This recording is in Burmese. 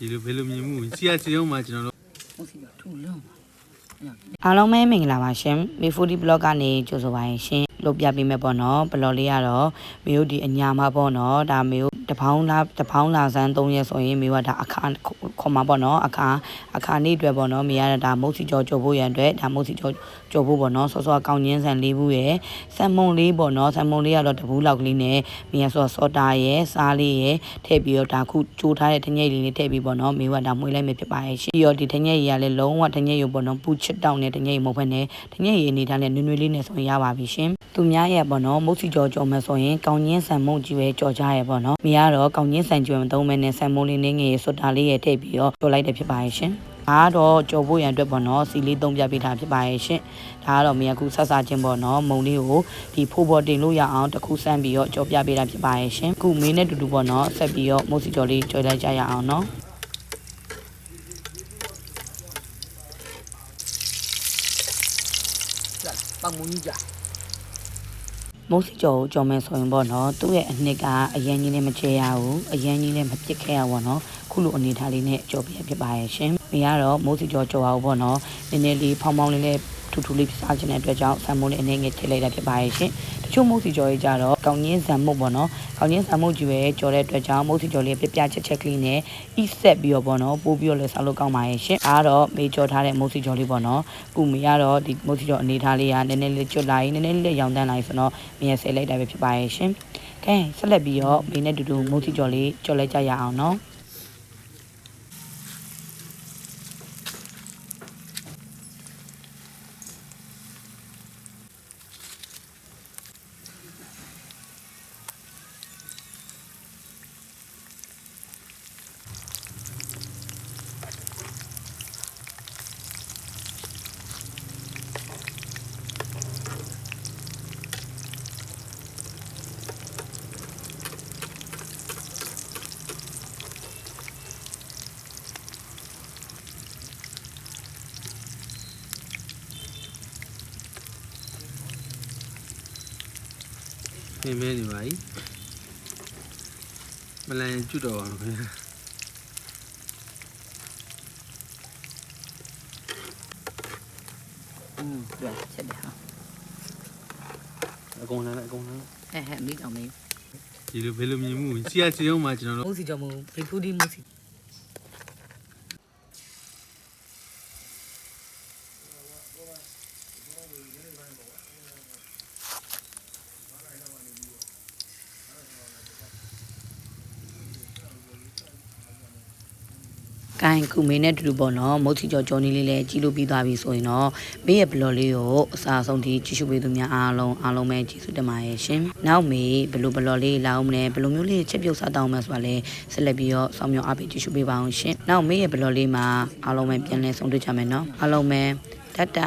ဒီလိုဘယ်လိုမြင်မှုစီရစီအောင်မှာကျွန်တော်တို့ဟုတ်စီထူလုံးပါအားလုံးပဲမင်္ဂလာပါရှင်မေဖိုဒီဘလော့ကနေကြိုဆိုပါရင်ရှင်လုပ်ပြပေးမယ်ပေါ့နော်ဘလော့လေးကတော့မေတို့ဒီအညာမှာပေါ့နော်ဒါမေတို့ တပေါင်းလားတပေါင်းလာစမ်း3ရက်ဆိုရင်မေကဒါအခါခေါ်မှာပေါ့နော်အခါအခါနေ့အတွက်ပေါ့နော်မေရတာမုတ်စီကြောကြောဖို့ရန်အတွက်ဒါမုတ်စီကြောကြောဖို့ပေါ့နော်စောစောကောင်းချင်းဆန်လေးဘူးရယ်ဆန်မုံလေးပေါ့နော်ဆန်မုံလေးကတော့တဘူးလောက်ကလေးနဲ့မေရဆိုစောတာရယ်စားလေးရယ်ထည့်ပြီးတော့ဒါခုကြိုးထားတဲ့ထညိတ်လေးလေးထည့်ပြီးပေါ့နော်မေကဒါမွေးလိုက်မယ်ဖြစ်ပါရဲ့ရှင်ပြီးတော့ဒီထညိတ်ကြီးကလည်းလုံးဝထညိတ်ရုပ်ပေါ့နော်ပူချစ်တောင်းတဲ့ထညိတ်မဟုတ်ဘဲနဲ့ထညိတ်ရည်အနေထားနဲ့နွေ့နွေ့လေးနဲ့ဆိုရင်ရပါပြီရှင်သူများရဲ့ပေါ့နော်မုတ်စီကြောကြောမယ်ဆိုရင်ကောင်းချင်းဆန်မုံကြီးပဲကြောကြရဲပေါ့နော်မေကတော့ကောင်းချင်းဆန်ကြွယ်မသုံးမဲနဲ့ဆန်မုံလေးနဲ့ငယ်စွတ်တာလေးရဲ့ထည့်ပြီးတော့ကြောလိုက်တယ်ဖြစ်ပါရဲ့ရှင်ဒါကတော့ကြော်ဖို့ရန်အတွက်ပေါ့နော်စီလေးသုံးပြပေးထားဖြစ်ပါရဲ့ရှင်ဒါကတော့မြေအခုဆက်စားခြင်းပေါ့နော်မုံလေးကိုဒီဖိုးပေါ်တင်လို့ရအောင်တစ်ခုစမ်းပြီးတော့ကြော်ပြပေးတာဖြစ်ပါရဲ့ရှင်အခုမင်းနဲ့တူတူပေါ့နော်ဆက်ပြီးတော့မုတ်စီကြော်လေးကြော်လိုက်ကြရအောင်နော်ပတ်မူကြီးကြ မုတ်စီကြော်ကိုကြော်မယ်ဆိုရင်ပေါ့နော်သူ့ရဲ့အနှစ်ကအရန်ကြီးနဲ့မချဲရဘူးအရန်ကြီးနဲ့မပစ်ခဲရဘူးပေါ့နော်ခုလိုအနေထားလေးနဲ့ကြော်ပြဖြစ်ပါရဲ့ရှင်မိကတော့မုတ်စီကြော်ကြော်အောင်ပေါ့နော်နည်းနည်းလေးဖောင်းဖောင်းလေးနဲ့ ထူထူလေးပြစားခြင်းတဲ့အတွက်ကြောင့်ဆန်မိုးလေးအနေငယ်ထည့်လိုက်တာဖြစ်ပါရဲ့ရှင်တချို့မုတ်စီကြော်ရေးကြတော့ကောင်းချင်းဇံမုတ်ပေါ့နော်ကောင်းချင်းဇံမုတ်ကြီးပဲကြော်တဲ့အတွက်ကြောင့်မုတ်စီကြော်လေးပြပြချက်ချက်ကလေးနဲ့ဣဆက်ပြီးတော့ပေါ့နော်ပိုးပြီးတော့လည်းစားလို့ကောင်းပါရဲ့ရှင်အားတော့မေကြော်ထားတဲ့မုတ်စီကြော်လေးပေါ့နော်ခုမေကတော့ဒီမုတ်စီကြော်အနေထားလေးကနည်းနည်းလေးကျွတ်လာရင်နည်းနည်းလေးရောင်တန်းလာရင်ဆိုတော့မြင်ဆဲလိုက်တာပဲဖြစ်ပါရဲ့ရှင်ကဲဆက်လက်ပြီးတော့မေနဲ့တူတူမုတ်စီကြော်လေးကြော်လိုက်ကြရအောင်နော် နေမဲနေပါ ਈ မလန်ကျွတ်တော့ပါဘူးခင်ဗျာ อืมပြချက်တယ်ဟာ အကုန်လုံးအကုန်လုံး ဟဲ့ဟဲ့မိကောင်မေး ဒီလိုဘယ်လိုမြင်မှုစီရစီအောင်မှာကျွန်တော်တို့ မုတ်စီကြောင့်မဟုတ်ဖေဖူဒီမုတ်စီ ကိုင်ကူမေနဲ့တူတူပေါ့နော်မုတ်ချီကျော်ကျော်နေလေးလည်းကြီးလို့ပြီးသွားပြီဆိုရင်တော့မေရဲ့ဘလော့လေးကိုအစားဆုံးထိကြည့်ရှုပေးသူများအားလုံးအားလုံးပဲကျေးဇူးတင်ပါတယ်ရှင်။နောက်မေဘလို့ဘလော့လေးလာအောင်မလဲဘလို့မျိုးလေးချက်ပြုတ်စားတောင်းမယ်ဆိုတာလဲဆက်လက်ပြီးတော့ဆောင်းမြောင်အားပေးကြည့်ရှုပေးပါအောင်ရှင်။နောက်မေရဲ့ဘလော့လေးမှာအားလုံးပဲပြန်လဲဆုံးတွေ့ကြမယ်နော်။အားလုံးပဲတတ